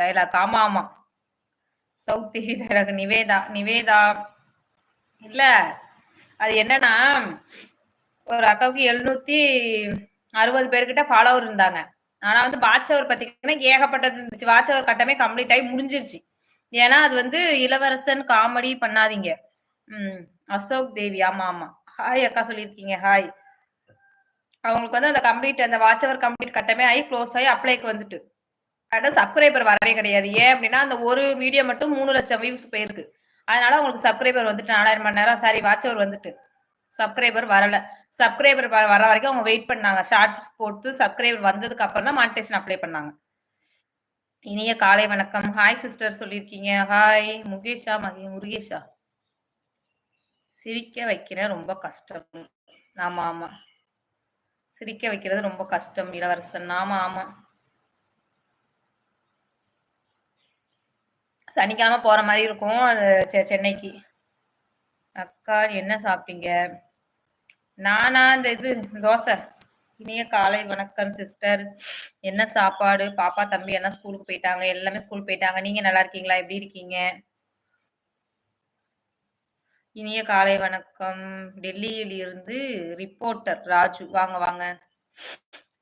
Dialogue ஆமா ஆமா. South TV dialogue Nivetha Nivetha. இல்ல அது என்னன்னா ஒரு அக்காவுக்கு எழுநூத்தி அறுபது பேர்கிட்ட ஃபாலோவர் இருந்தாங்க. ஆனா வந்து வாட்ச் அவர் பார்த்தீங்கன்னா ஏகப்பட்டது இருந்துச்சு. வாட்ச் அவர் கட்டமே கம்ப்ளீட் ஆகி முடிஞ்சிருச்சு. ஏன்னா அது வந்து இளவரசன் காமெடி பண்ணாதீங்க. ம் அசோக் தேவி ஆமா ஆமா. ஹாய் அக்கா சொல்லியிருக்கீங்க ஹாய் அவங்களுக்கு வந்து அந்த கம்ப்ளீட் அந்த வாட்சவர் கம்ப்ளீட் கட்டமே ஆகி க்ளோஸ் ஆகி அப்ளைக்கு வந்துட்டு. ஆனால் சப்ஸ்கிரைபர் வரவே கிடையாது. ஏன் அப்படின்னா அந்த ஒரு வீடியோ மட்டும் மூணு லட்சம் வியூஸ் போயிருக்கு. அதனால உங்களுக்கு சப்ஸ்கிரைபர் வந்துட்டு நாலாயிரம் மணி நேரம். சாரி வாட்சவர் வந்துட்டு. சப்ஸ்கிரைபர் வரல. சப்ஸ்கிரைபர் வர வரைக்கும் அவங்க வெயிட் பண்ணாங்க. ஷார்ட்ஸ் போட்டு சப்ஸ்கிரைபர் வந்ததுக்கு அப்புறம் தான் மானிட்டேஷன் அப்ளை பண்ணாங்க. இனிய காலை வணக்கம். ஹாய் சிஸ்டர் சொல்லியிருக்கீங்க. ஹாய் முகேஷா மகி முருகேஷா. சிரிக்க வைக்கிறேன் ரொம்ப கஷ்டம். ஆமா ஆமா. சிரிக்க வைக்கிறது ரொம்ப கஷ்டம் இளவரசன். ஆமா ஆமா. சனிக்கிழமை போற மாதிரி இருக்கும். சென்னைக்கு. அக்கா என்ன சாப்பிட்டீங்க? நானா இந்த இது தோசை. இனிய காலை வணக்கம் சிஸ்டர் என்ன சாப்பாடு? பாப்பா தம்பி என்ன ஸ்கூலுக்கு போயிட்டாங்க. எல்லாமே ஸ்கூல் போயிட்டாங்க. நீங்க நல்லா இருக்கீங்களா? எப்படி இருக்கீங்க? இனிய காலை வணக்கம். டெல்லியில் இருந்து ரிப்போர்ட்டர் ராஜு. வாங்க வாங்க.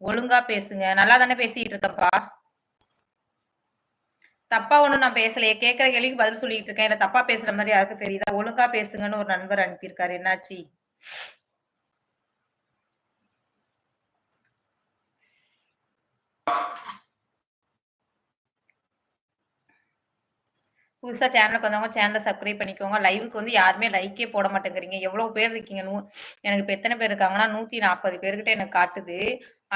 ஒழுங்கா பேசுங்க. நல்லா தானே பேசிட்டு இருக்கப்பா தப்பா ஒண்ணும் நான் பேசலையே. கேட்கற கேள்விக்கு பதில் சொல்லிட்டு இருக்கேன். இல்ல தப்பா பேசுற மாதிரி யாருக்கு தெரியுதா? ஒழுங்கா பேசுங்கன்னு ஒரு நண்பர் அனுப்பியிருக்காரு. என்னாச்சு? புதுசாக சேனலுக்கு வந்தவங்க சேனலை சப்ஸ்கிரைப் பண்ணிக்கோங்க. லைவுக்கு வந்து யாருமே லைக்கே போட மாட்டேங்கிறீங்க. எவ்வளோ பேர் இருக்கீங்க? நூ எனக்கு இப்போ எத்தனை பேர் இருக்காங்கன்னா நூற்றி நாற்பது பேர்கிட்ட எனக்கு காட்டுது.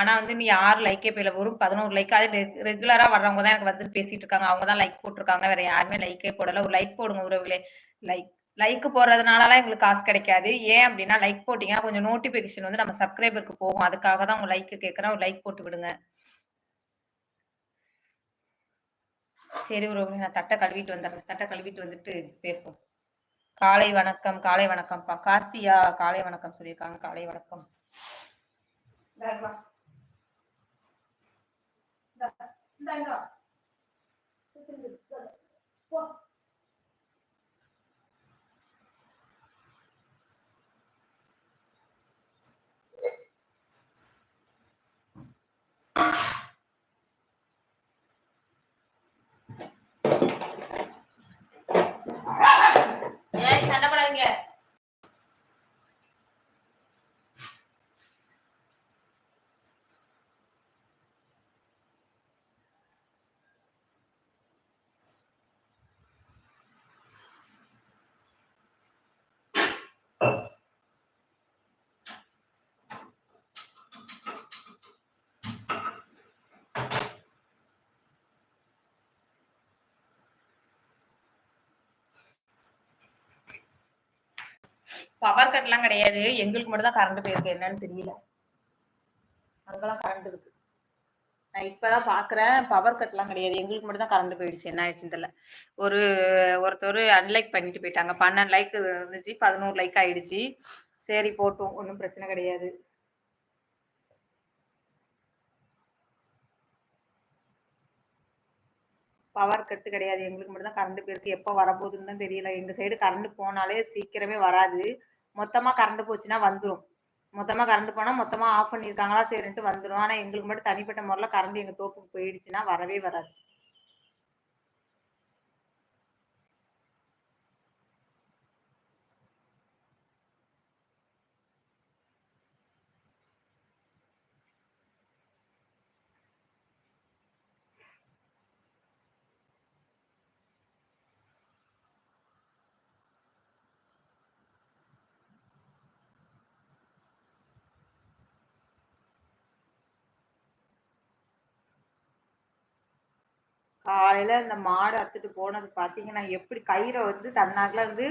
ஆனால் வந்து நீ யார் லைக்கே போயில வரும் பதினோரு லைக் அது ரெகுலராக வர்றவங்க தான் எனக்கு வந்து பேசிட்டு இருக்காங்க. அவங்க தான் லைக் போட்டிருக்காங்க. வேற யாருமே லைக்கே போடல. ஒரு லைக் போடுங்க உறவுகளே. லைக் லைக் போடுறதுனாலலாம் எங்களுக்கு காசு கிடைக்காது. ஏன் அப்படின்னா லைக் போட்டிங்கன்னா கொஞ்சம் நோட்டிஃபிகேஷன் வந்து நம்ம சப்ஸ்கிரைபருக்கு போகும். அதுக்காக தான் உங்கள் லைக்கு கேட்குறேன் ஒரு லைக் போட்டு விடுங்க. சரி ஒரு நான் தட்டை கழுவிட்டு வந்துடுறேன். தட்டை கழுவிட்டு வந்துட்டு பேசுவோம். காலை வணக்கம் காலை வணக்கம்ப்பா. கார்த்தியா காலை வணக்கம் சொல்லியிருக்காங்க. காலை வணக்கம். பவர் கட்லாம் கிடையாது. எங்களுக்கு மட்டும் தான் கரண்ட் போயிருக்கு. என்னன்னு தெரியல. அங்கெல்லாம் கரண்ட் இருக்கு. நான் இப்பதான் பாக்குறேன். பவர் கட்லாம் கிடையாது. எங்களுக்கு மட்டும் தான் கரண்ட் போயிடுச்சு. என்ன ஆயிடுச்சுன்னு தெரியல. ஒரு ஒருத்தர் அன்லைக் பண்ணிட்டு போயிட்டாங்க. பன்னெண்டு லைக் இருந்துச்சு பதினோரு லைக் ஆயிடுச்சு. சரி போட்டோம். ஒன்றும் பிரச்சனை கிடையாது. பவர் கட்டு கிடையாது. எங்களுக்கு மட்டும்தான் கரண்ட் போயிருக்கு. எப்போ வரப்போகுதுன்னு தான் தெரியல. எங்கள் சைடு கரண்ட் போனாலே சீக்கிரமே வராது. மொத்தமாக கரண்ட் போச்சுன்னா வந்துடும் மொத்தமாக கரண்ட் போனால் மொத்தமாக ஆஃப் பண்ணியிருக்காங்களா? சரின்ட்டு வந்துடும் ஆனால் எங்களுக்கு மட்டும் தனிப்பட்ட முறையில் கரண்ட் எங்கள் தோப்புக்கு போயிடுச்சுன்னா வரவே வராது. காலையில இந்த மாடு அறுத்துட்டு போனது பார்த்தீங்கன்னா எப்படி கயிறை வந்து தன்னாக்கில் வந்து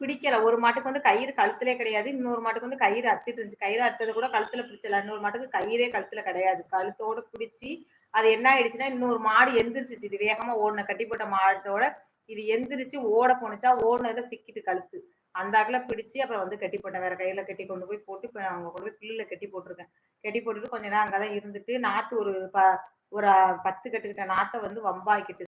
பிடிக்கல. ஒரு மாட்டுக்கு வந்து கயிறு கழுத்துலே கிடையாது இன்னொரு மாட்டுக்கு வந்து கயிறு அறுத்துட்டு இருந்துச்சு. கயிறு அறுத்தது கூட கழுத்துல பிடிச்சல இன்னொரு மாட்டுக்கு கயிறே கழுத்துல கிடையாது. கழுத்தோட பிடிச்சி அது என்ன ஆயிடுச்சுன்னா இன்னொரு மாடு எந்திரிச்சிச்சு. இது வேகமா ஓடின கட்டி போட்ட மாட்டோட இது எந்திரிச்சு ஓட போனுச்சா ஓடுனதுல சிக்கிட்டு கழுத்து. அந்த பிடிச்சி அப்புறம் வந்து கட்டி போட்டேன் வேற கையில கட்டி கொண்டு போய் போட்டு இப்போ அவங்க கொண்டு போய் பில்லுல கட்டி போட்டிருக்கேன். கட்டி போட்டுட்டு கொஞ்ச நேரம் அங்கதான் இருந்துட்டு நாத்து ஒரு ப ஒரு பத்து கட்டுக்கிட்ட நாத்தை வந்து வம்பாக்கிட்டு